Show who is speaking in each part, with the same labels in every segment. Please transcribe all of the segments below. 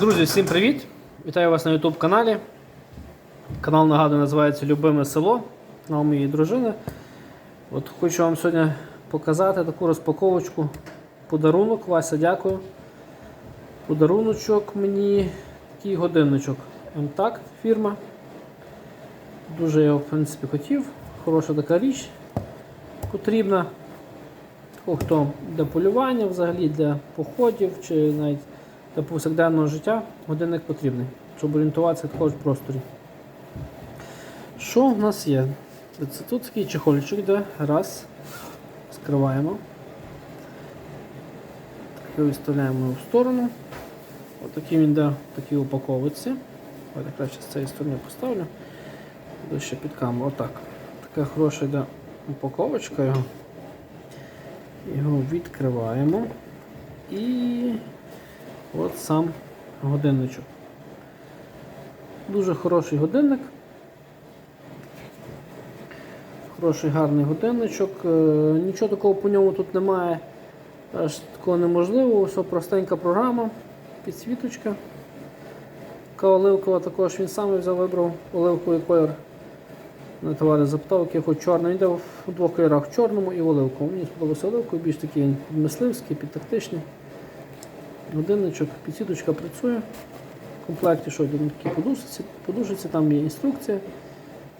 Speaker 1: Друзі, всім привіт! Вітаю вас на YouTube каналі. Канал нагадую називається Любиме село. Канал моєї дружини. От Хочу вам сьогодні показати таку розпаковочку. Подарунок. Вася, дякую. Подаруночок мені такий годинничок. МТАК фірма. Дуже його в принципі хотів. Хороша така річ потрібна. Хто для полювання взагалі, для походів чи навіть для повсякденного життя годинник потрібний, щоб орієнтуватися також в просторі. Що в нас є? Це тут такий чехольчик, де раз. Скриваємо. Його виставляємо в сторону. Отакий він йде в такій упаковці. Давайте краще з цієї сторони поставлю. Ще під камеру. Отак. Така хороша йде упаковочка його. Його відкриваємо. І от сам годинничок. Дуже хороший годинник. Хороший гарний годинничок. Е, Нічого такого по ньому тут немає. Аж такого неможливого, все простенька програма, підсвіточка. Така оливкова також він сам взяв, вибрав оливковий колір. На товари запитав, який хоч чорний. Він йде в двох кольорах в чорному і в оливковому. Мені сподобався оливковий, більш такий він мисливський, підтактичний. Годинничок, підсвіточка працює. В комплекті що такі подушиці, подушиці, там є інструкція,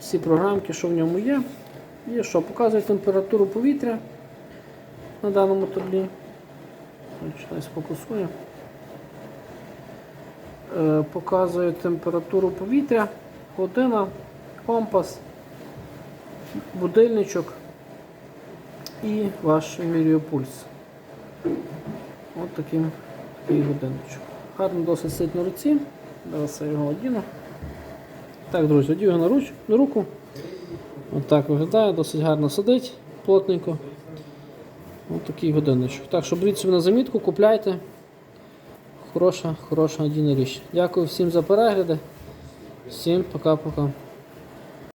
Speaker 1: всі програмки, що в ньому є. Є що, показує температуру повітря на даному таблі. Щось фокусує. Е, Показує температуру повітря, година, компас, будильничок і ваш вимірює пульс. От таким годинничок. Гарно досить сидить на руці. Зараз я його одіну. Так, друзі, одів його на, руч, на руку. От так виглядає, досить гарно сидить, плотненько. Ось такий годинничок. Так що беріть собі на замітку, купляйте. Хороша, хороша надійна річ. Дякую всім за перегляди. Всім пока-пока.